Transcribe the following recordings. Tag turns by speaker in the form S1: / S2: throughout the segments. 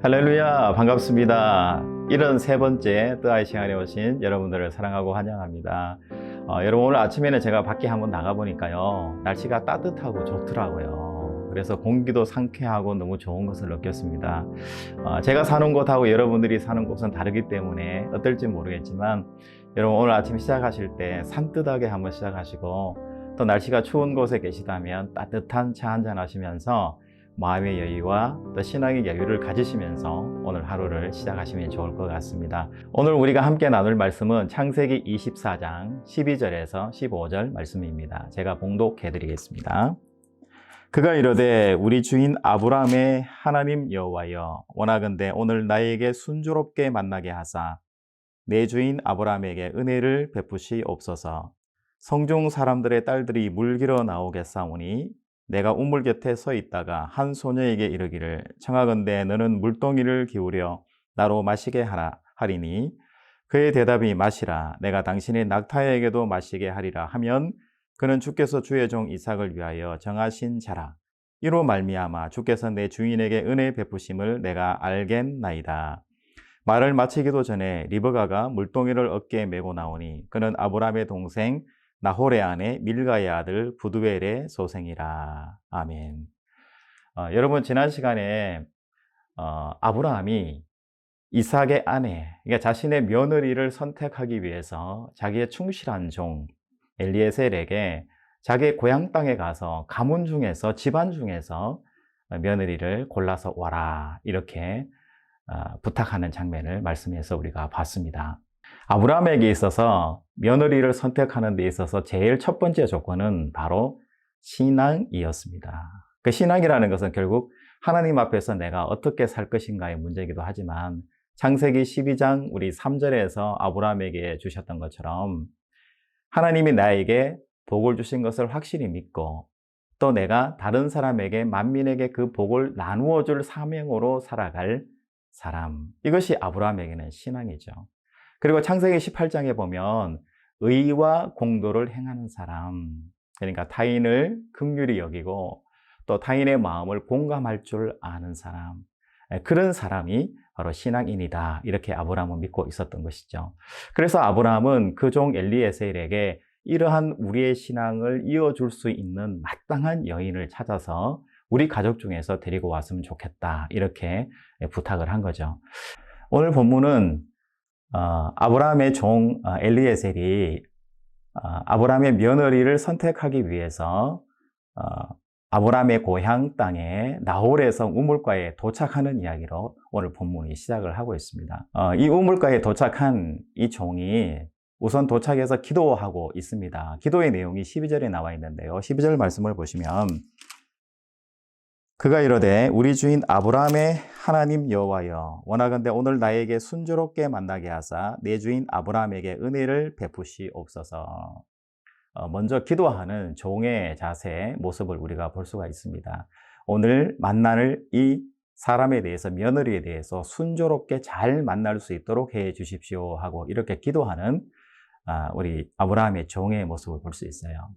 S1: 할렐루야 반갑습니다. 이런 세 번째 뜨아이 시간에 오신 여러분들을 사랑하고 환영합니다. 어, 여러분 오늘 아침에는 제가 밖에 한번 나가 보니까요 날씨가 따뜻하고 좋더라고요. 그래서 공기도 상쾌하고 너무 좋은 것을 느꼈습니다. 어, 제가 사는 곳하고 여러분들이 사는 곳은 다르기 때문에 어떨지 모르겠지만 여러분 오늘 아침 시작하실 때 산뜻하게 한번 시작하시고 또 날씨가 추운 곳에 계시다면 따뜻한 차 한잔 하시면서 마음의 여유와 또 신앙의 여유를 가지시면서 오늘 하루를 시작하시면 좋을 것 같습니다. 오늘 우리가 함께 나눌 말씀은 창세기 24장 12절에서 15절 말씀입니다. 제가 봉독해 드리겠습니다. 그가 이르되 우리 주인 아브라함의 하나님 여호와여 원하건대 오늘 나에게 순조롭게 만나게 하사 내 주인 아브라함에게 은혜를 베푸시옵소서 성중 사람들의 딸들이 물기러 나오겠사오니 내가 우물 곁에 서 있다가 한 소녀에게 이르기를 청하건대 너는 물동이를 기울여 나로 마시게 하라 하리니 그의 대답이 마시라. 내가 당신의 낙타에게도 마시게 하리라 하면 그는 주께서 주의 종 이삭을 위하여 정하신 자라. 이로 말미암아 주께서 내 주인에게 은혜 베푸심을 내가 알겠나이다. 말을 마치기도 전에 리버가가 물동이를 어깨에 메고 나오니 그는 아브라함의 동생 나홀의 아내 밀가의 아들 부두엘의 소생이라. 아멘. 어, 여러분 지난 시간에 어, 아브라함이 이삭의 아내, 그러니까 자신의 며느리를 선택하기 위해서 자기의 충실한 종 엘리에셀에게 자기의 고향 땅에 가서 가문 중에서 집안 중에서 며느리를 골라서 와라 이렇게 어, 부탁하는 장면을 말씀해서 우리가 봤습니다. 아브라함에게 있어서 며느리를 선택하는 데 있어서 제일 첫 번째 조건은 바로 신앙이었습니다. 그 신앙이라는 것은 결국 하나님 앞에서 내가 어떻게 살 것인가의 문제이기도 하지만 창세기 12장 우리 3절에서 아브라함에게 주셨던 것처럼 하나님이 나에게 복을 주신 것을 확실히 믿고 또 내가 다른 사람에게 만민에게 그 복을 나누어 줄 사명으로 살아갈 사람. 이것이 아브라함에게는 신앙이죠. 그리고 창세기 18장에 보면 의와 공도를 행하는 사람, 그러니까 타인을 극률히 여기고 또 타인의 마음을 공감할 줄 아는 사람, 그런 사람이 바로 신앙인이다. 이렇게 아브라함은 믿고 있었던 것이죠. 그래서 아브라함은 그 종 엘리에셀에게 이러한 우리의 신앙을 이어줄 수 있는 마땅한 여인을 찾아서 우리 가족 중에서 데리고 왔으면 좋겠다. 이렇게 부탁을 한 거죠. 오늘 본문은 어, 아브라함의 종 어, 엘리에셀이 어, 아브라함의 며느리를 선택하기 위해서 어, 아브라함의 고향 땅에 나홀에서 우물가에 도착하는 이야기로 오늘 본문이 시작을 하고 있습니다. 어, 이 우물가에 도착한 이 종이 우선 도착해서 기도하고 있습니다. 기도의 내용이 12절에 나와 있는데요. 12절 말씀을 보시면 그가 이르되 우리 주인 아브라함의 하나님 여호와여 원하건대 오늘 나에게 순조롭게 만나게 하사 내 주인 아브라함에게 은혜를 베푸시옵소서. 어, 먼저 기도하는 종의 자세 모습을 우리가 볼 수가 있습니다. 오늘 만날 이 사람에 대해서 며느리에 대해서 순조롭게 잘 만날 수 있도록 해 주십시오 하고 이렇게 기도하는 아, 우리 아브라함의 종의 모습을 볼 수 있어요.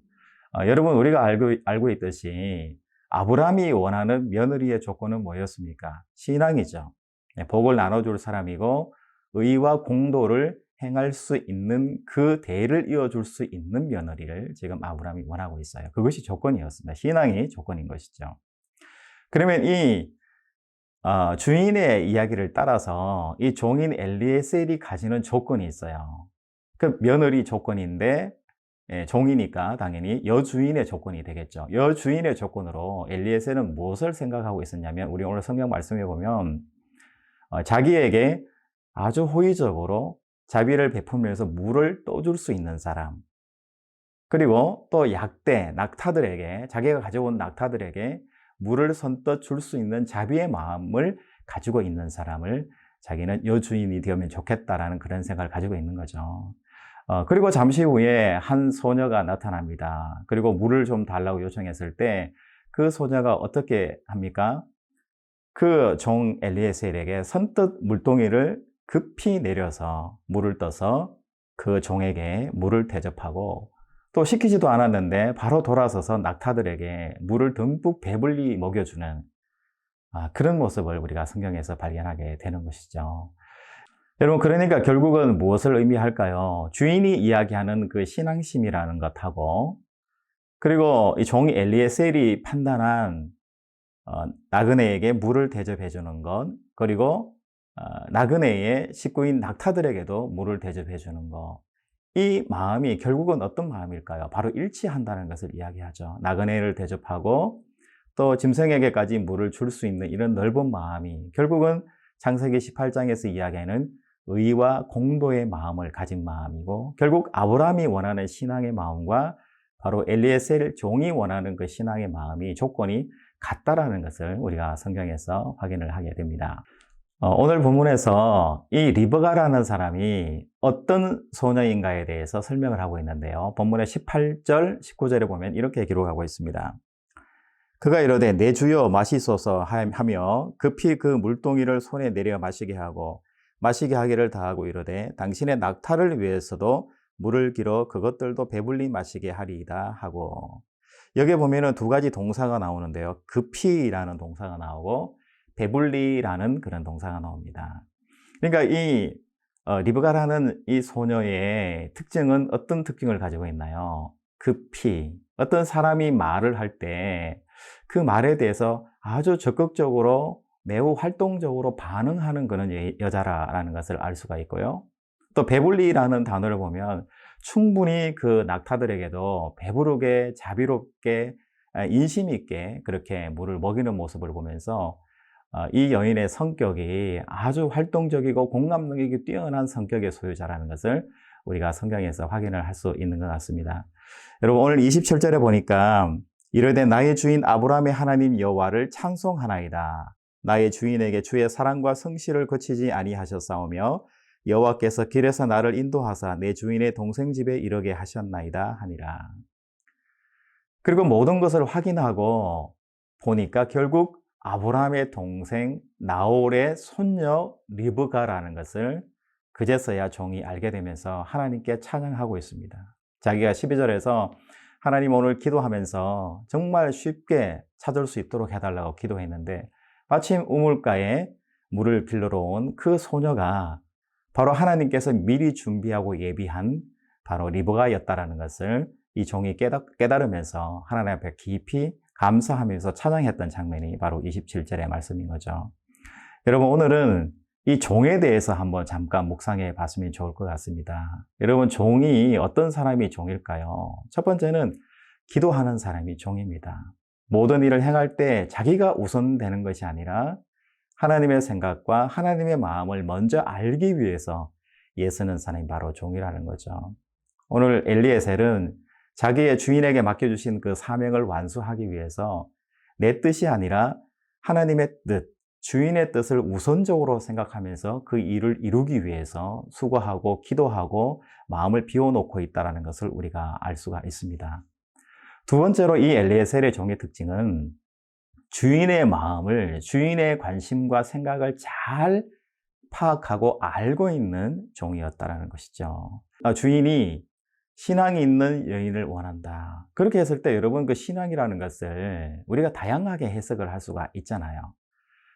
S1: 어, 여러분 우리가 알고 알고 있듯이 아브라함이 원하는 며느리의 조건은 뭐였습니까? 신앙이죠. 네, 복을 나눠줄 사람이고 의와 공도를 행할 수 있는 그 대를 이어줄 수 있는 며느리를 지금 아브라함이 원하고 있어요. 그것이 조건이었습니다. 신앙이 조건인 것이죠. 그러면 이 어, 주인의 이야기를 따라서 이 종인 엘리에셀이 가지는 조건이 있어요. 그 며느리 조건인데 예, 종이니까 당연히 여주인의 조건이 되겠죠. 여주인의 조건으로 엘리에셀은 무엇을 생각하고 있었냐면 우리 오늘 성경 말씀에 보면 어, 자기에게 아주 호의적으로 자비를 베풀면서 물을 떠줄 수 있는 사람 그리고 또 약대, 낙타들에게 자기가 가져온 낙타들에게 물을 선뜻 줄 수 있는 자비의 마음을 가지고 있는 사람을 자기는 여주인이 되면 좋겠다라는 그런 생각을 가지고 있는 거죠. 어, 그리고 잠시 후에 한 소녀가 나타납니다. 그리고 물을 좀 달라고 요청했을 때 그 소녀가 어떻게 합니까? 그 종 엘리에셀에게 선뜻 물동이를 급히 내려서 물을 떠서 그 종에게 물을 대접하고 또 시키지도 않았는데 바로 돌아서서 낙타들에게 물을 듬뿍 배불리 먹여주는 아, 그런 모습을 우리가 성경에서 발견하게 되는 것이죠. 여러분, 그러니까 결국은 무엇을 의미할까요? 주인이 이야기하는 그 신앙심이라는 것하고, 그리고 이 종이 엘리에셀이 판단한 어, 나그네에게 물을 대접해 주는 것, 그리고 어, 나그네의 식구인 낙타들에게도 물을 대접해 주는 것. 이 마음이 결국은 어떤 마음일까요? 바로 일치한다는 것을 이야기하죠. 나그네를 대접하고 또 짐승에게까지 물을 줄 수 있는 이런 넓은 마음이 결국은 창세기 18장에서 이야기하는 의와 공도의 마음을 가진 마음이고 결국 아브라함이 원하는 신앙의 마음과 바로 엘리에셀 종이 원하는 그 신앙의 마음이 조건이 같다라는 것을 우리가 성경에서 확인을 하게 됩니다. 어, 오늘 본문에서 이 리버가라는 사람이 어떤 소녀인가에 대해서 설명을 하고 있는데요. 본문의 18절, 19절에 보면 이렇게 기록하고 있습니다. 그가 이르되 내 주여 마시소서 하며 급히 그 물동이를 손에 내려 마시게 하고 마시게 하기를 다하고 이르되 당신의 낙타를 위해서도 물을 길어 그것들도 배불리 마시게 하리이다 하고 여기에 보면은 두 가지 동사가 나오는데요. 급히라는 동사가 나오고 배불리라는 그런 동사가 나옵니다. 그러니까 이 어, 리브가라는 이 소녀의 특징은 어떤 특징을 가지고 있나요? 급히 어떤 사람이 말을 할 때 그 말에 대해서 아주 적극적으로 매우 활동적으로 반응하는 그런 여자라는 것을 알 수가 있고요. 또 배불리라는 단어를 보면 충분히 그 낙타들에게도 배부르게 자비롭게 인심 있게 그렇게 물을 먹이는 모습을 보면서 어, 이 여인의 성격이 아주 활동적이고 공감 능력이 뛰어난 성격의 소유자라는 것을 우리가 성경에서 확인을 할 수 있는 것 같습니다. 여러분 오늘 27절에 보니까 이르되 나의 주인 아브라함의 하나님 여호와를 찬송하나이다. 나의 주인에게 주의 사랑과 성실을 거치지 아니하셨사오며 여호와께서 길에서 나를 인도하사 내 주인의 동생 집에 이르게 하셨나이다 하니라. 그리고 모든 것을 확인하고 보니까 결국 아브라함의 동생 나홀의 손녀 리브가라는 것을 그제서야 종이 알게 되면서 하나님께 찬양하고 있습니다. 자기가 12절에서 하나님 오늘 기도하면서 정말 쉽게 찾을 수 있도록 해달라고 기도했는데 마침 우물가에 물을 빌러러 온 그 소녀가 바로 하나님께서 미리 준비하고 예비한 바로 리브가였다라는 것을 이 종이 깨달, 깨달 으면서 하나님 앞에 깊이 감사하면서 찬양했던 장면이 바로 27절의 말씀인 거죠. 여러분, 오늘은 이 종에 대해서 한번 잠깐 묵상해 봤으면 좋을 것 같습니다. 여러분, 종이 어떤 사람이 종일까요? 첫 번째는 기도하는 사람이 종입니다. 모든 일을 행할 때 자기가 우선되는 것이 아니라 하나님의 생각과 하나님의 마음을 먼저 알기 위해서 예쓰는 사람이 바로 종이라는 거죠. 오늘 엘리에셀은 자기의 주인에게 맡겨주신 그 사명을 완수하기 위해서 내 뜻이 아니라 하나님의 뜻, 주인의 뜻을 우선적으로 생각하면서 그 일을 이루기 위해서 수고하고 기도하고 마음을 비워놓고 있다는 것을 우리가 알 수가 있습니다. 두 번째로 이 엘리에셀의 종의 특징은 주인의 마음을, 주인의 관심과 생각을 잘 파악하고 알고 있는 종이었다는 것이죠. 아, 주인이 신앙이 있는 여인을 원한다. 그렇게 했을 때 여러분 그 신앙이라는 것을 우리가 다양하게 해석을 할 수가 있잖아요.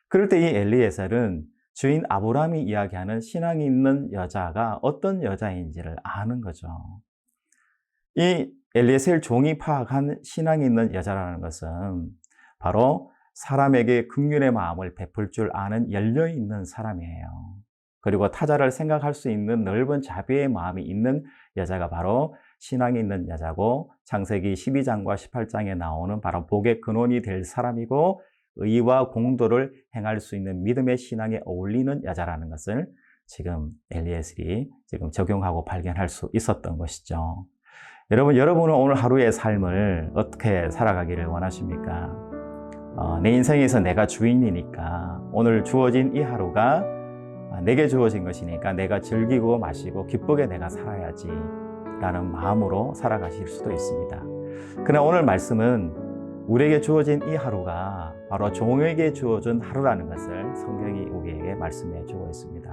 S1: 그럴 때 이 엘리에셀은 주인 아브라함이 이야기하는 신앙이 있는 여자가 어떤 여자인지를 아는 거죠. 이 엘리에셀 종이 파악한 신앙이 있는 여자라는 것은 바로 사람에게 극률의 마음을 베풀 줄 아는 열려 있는 사람이에요. 그리고 타자를 생각할 수 있는 넓은 자비의 마음이 있는 여자가 바로 신앙이 있는 여자고 창세기 12장과 18장에 나오는 바로 복의 근원이 될 사람이고 의와 공도를 행할 수 있는 믿음의 신앙에 어울리는 여자라는 것을 지금 엘리에셀이 지금 적용하고 발견할 수 있었던 것이죠. 여러분, 여러분은 오늘 하루의 삶을 어떻게 살아가기를 원하십니까? 어, 내 인생에서 내가 주인이니까 오늘 주어진 이 하루가 아, 내게 주어진 것이니까 내가 즐기고 마시고 기쁘게 내가 살아야지 라는 마음으로 살아가실 수도 있습니다. 그러나 오늘 말씀은 우리에게 주어진 이 하루가 바로 종에게 주어진 하루라는 것을 성경이 우리에게 말씀해 주고 있습니다.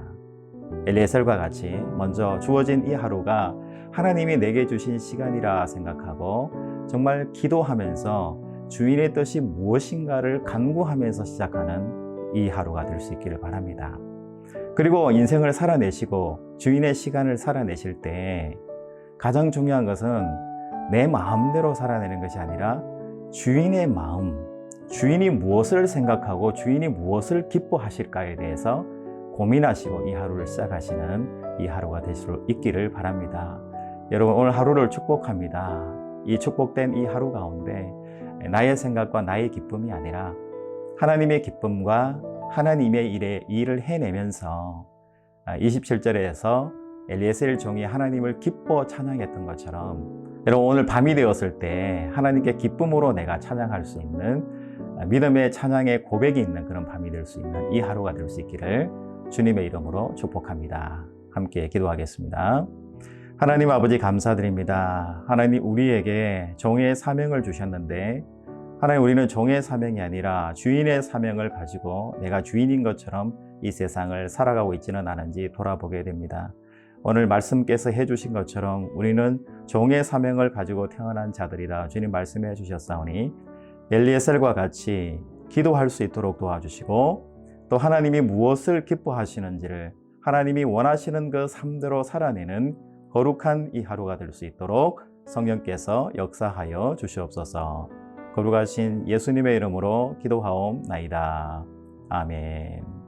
S1: 엘리에셀과 같이 먼저 주어진 이 하루가 하나님이 내게 주신 시간이라 생각하고 정말 기도하면서 주인의 뜻이 무엇인가를 간구하면서 시작하는 이 하루가 될 수 있기를 바랍니다. 그리고 인생을 살아내시고 주인의 시간을 살아내실 때 가장 중요한 것은 내 마음대로 살아내는 것이 아니라 주인의 마음, 주인이 무엇을 생각하고 주인이 무엇을 기뻐하실까에 대해서 고민하시고 이 하루를 시작하시는 이 하루가 될 수 있기를 바랍니다. 여러분 오늘 하루를 축복합니다. 이 축복된 이 하루 가운데 나의 생각과 나의 기쁨이 아니라 하나님의 기쁨과 하나님의 일에 일을 해내면서 27절에서 엘리에셀 종이 하나님을 기뻐 찬양했던 것처럼 여러분 오늘 밤이 되었을 때 하나님께 기쁨으로 내가 찬양할 수 있는 믿음의 찬양의 고백이 있는 그런 밤이 될 수 있는 이 하루가 될 수 있기를 주님의 이름으로 축복합니다. 함께 기도하겠습니다. 하나님 아버지 감사드립니다. 하나님 우리에게 종의 사명을 주셨는데 하나님 우리는 종의 사명이 아니라 주인의 사명을 가지고 내가 주인인 것처럼 이 세상을 살아가고 있지는 않은지 돌아보게 됩니다. 오늘 말씀께서 해주신 것처럼 우리는 종의 사명을 가지고 태어난 자들이다. 주님 말씀해 주셨사오니 엘리에셀과 같이 기도할 수 있도록 도와주시고 또 하나님이 무엇을 기뻐하시는지를 하나님이 원하시는 그 삶대로 살아내는 거룩한 이 하루가 될 수 있도록 성령께서 역사하여 주시옵소서. 거룩하신 예수님의 이름으로 기도하옵나이다. 아멘.